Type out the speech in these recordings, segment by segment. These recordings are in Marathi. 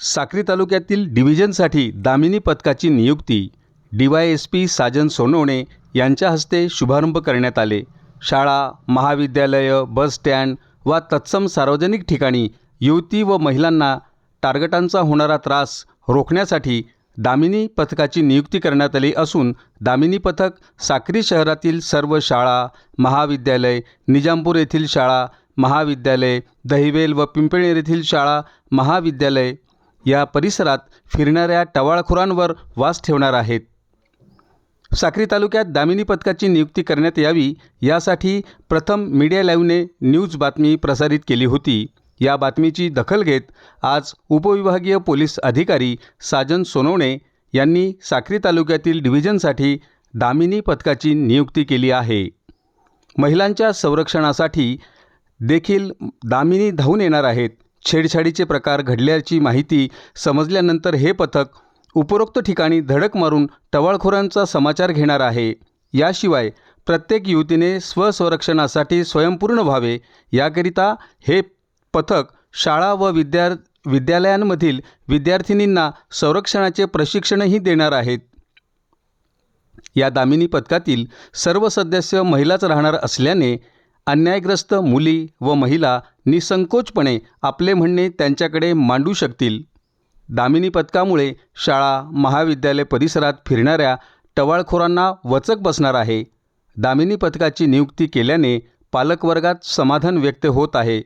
साक्री तालुक्यातील डिव्हिजनसाठी दामिनी पथकाची नियुक्ती D Y S P Sajan Sonawane यांच्या हस्ते शुभारंभ करण्यात आले. शाळा महाविद्यालयं बस स्टँड वा तत्सम सार्वजनिक ठिकाणी युवती व महिलांना टार्गटांचा होणारा त्रास रोखण्यासाठी दामिनी पथकाची नियुक्ती करण्यात आली असून दामिनी पथक साक्री शहरातील सर्व शाळा महाविद्यालय निजामपूर येथील शाळा महाविद्यालय दहिवेल व पिंपळनेर येथील शाळा महाविद्यालय या परिसरात फिरणाऱ्या टवाळखोरांवर वास ठेवणार आहेत. साक्री तालुक्यात दामिनी पथकाची नियुक्ती करण्यात यावी यासाठी प्रथम मीडिया लाईव्हने न्यूज बातमी प्रसारित केली होती. या बातमीची दखल घेत आज उपविभागीय पोलीस अधिकारी साजन सोनवणे यांनी साक्री तालुक्यातील डिव्हिजनसाठी दामिनी पथकाची नियुक्ती केली आहे. महिलांच्या संरक्षणासाठी देखील दामिनी धावून येणार आहेत. छेडछाडीचे प्रकार घडल्याची माहिती समजल्यानंतर हे पथक उपरोक्त ठिकाणी धडक मारून टवाळखोरांचा समाचार घेणार आहे. याशिवाय प्रत्येक युवतीने स्वसंरक्षणासाठी स्वयंपूर्ण व्हावे. याकरिता हे पथक शाळा व विद्यार विद्यालयांमधील विद्यार्थिनींना संरक्षणाचे प्रशिक्षणही देणार आहेत. या दामिनी पथकातील सर्व सदस्य महिलाच राहणार असल्याने अन्यायग्रस्त मुली व महिला निसंकोचपणे आपले म्हणणे त्यांच्याकडे मांडू शकतील. दामिनी पथकामुळे शाळा महाविद्यालय परिसरात फिरणाऱ्या टवाळखोरांना वचक बसणार आहे. दामिनी पथकाची नियुक्ती केल्याने पालकवर्गात समाधान व्यक्त होत आहे.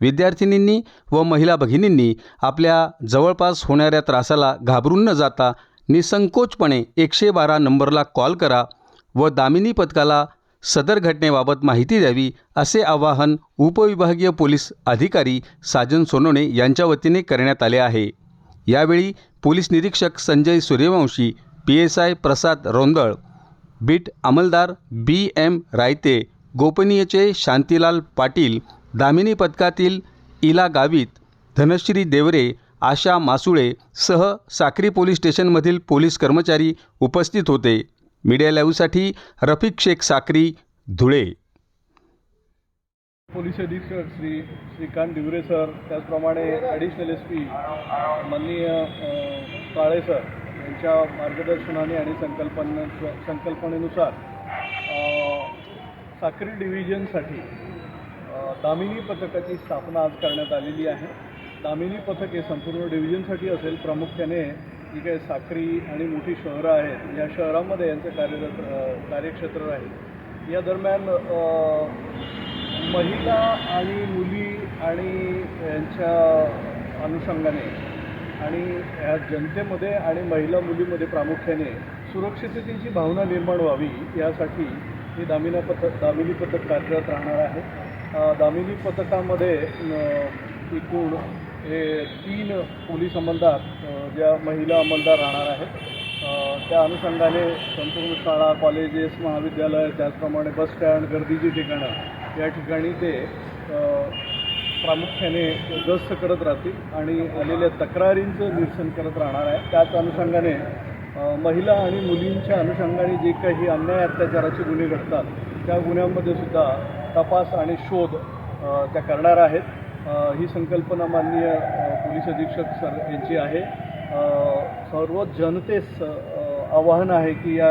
विद्यार्थिनींनी व महिला भगिनींनी आपल्या जवळपास होणाऱ्या त्रासाला घाबरून न जाता निसंकोचपणे एकशे बारा नंबरला कॉल करा व दामिनी पथकाला सदर घटनेबाबत माहिती द्यावी असे आवाहन उपविभागीय पोलीस अधिकारी साजन सोनवणे यांच्या वतीने करण्यात आले आहे. यावेळी पोलीस निरीक्षक Sanjay Suryavanshi P S I Prasad Rondal beat अंमलदार B M Raite गोपनीयचे शांतीलाल पाटील दामिनी पथकातील इला गावित धनश्री देवरे आशा मासुळे सह साक्री पोलीस स्टेशनमधील पोलीस कर्मचारी उपस्थित होते. मीडिया लाईव्हसाठी रफिक शेख साक्री धुळे. पोलीस अधीक्षक श्री श्रीकांत दिवरे सर त्याचप्रमाणे ॲडिशनल एस पी माननीय काळे सर यांच्या मार्गदर्शनाने आणि संकल्पने संकल्पनेनुसार साखरी डिव्हिजनसाठी दामिनी पथकाची स्थापना आज करण्यात आलेली आहे. दामिनी पथक हे संपूर्ण डिव्हिजनसाठी असेल. प्रामुख्याने जी काही साखरी आणि मोठी शहरं आहेत या शहरामध्ये यांचं कार्यरत कार्यक्षेत्र राहील. या दरम्यान महिला आणि मुली आणि यांच्या अनुषंगाने आणि ह्या जनतेमध्ये आणि महिला मुलीमध्ये प्रामुख्याने सुरक्षिततेची भावना निर्माण व्हावी यासाठी ही दामिना पथक दामिनी पथक कार्यरत राहणार आहे. दामिनी पथकामध्ये एकूण हे तीन पोलीस अंमलदार ज्या महिला अंमलदार राहणार आहेत. त्या अनुषंगाने संपूर्ण शाळा कॉलेजेस महाविद्यालय त्याचप्रमाणे बस स्टँड गर्दीची ठिकाणं या ठिकाणी ते प्रामुख्याने गस्त करत राहतील आणि आलेल्या तक्रारींचं निरसन करत राहणार आहे त्याच अनुषंगाने महिला आणि मुलींच्या अनुषंगाने जे काही अन्याय अत्याचाराचे गुन्हे घडतात त्या गुन्ह्यांमध्ये सुद्धा तपास आणि शोध त्या करणार आहेत. ही संकल्पना माननीय पोलीस अधीक्षक सर यांची आहे. सर्व जनतेस आवाहन आहे की या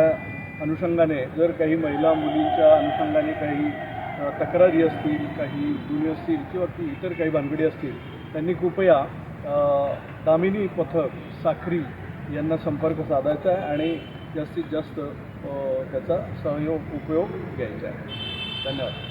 अनुषंगाने जर काही महिला मुलींच्या अनुषंगाने काही तक्रारी असतील काही गुन्हे असतील किंवा की इतर काही भानगडी असतील त्यांनी कृपया दामिनी पथक साखरी यांना संपर्क साधायचा आहे आणि जास्तीत जास्त त्याचा सहयोग उपयोग घ्यायचा आहे. धन्यवाद.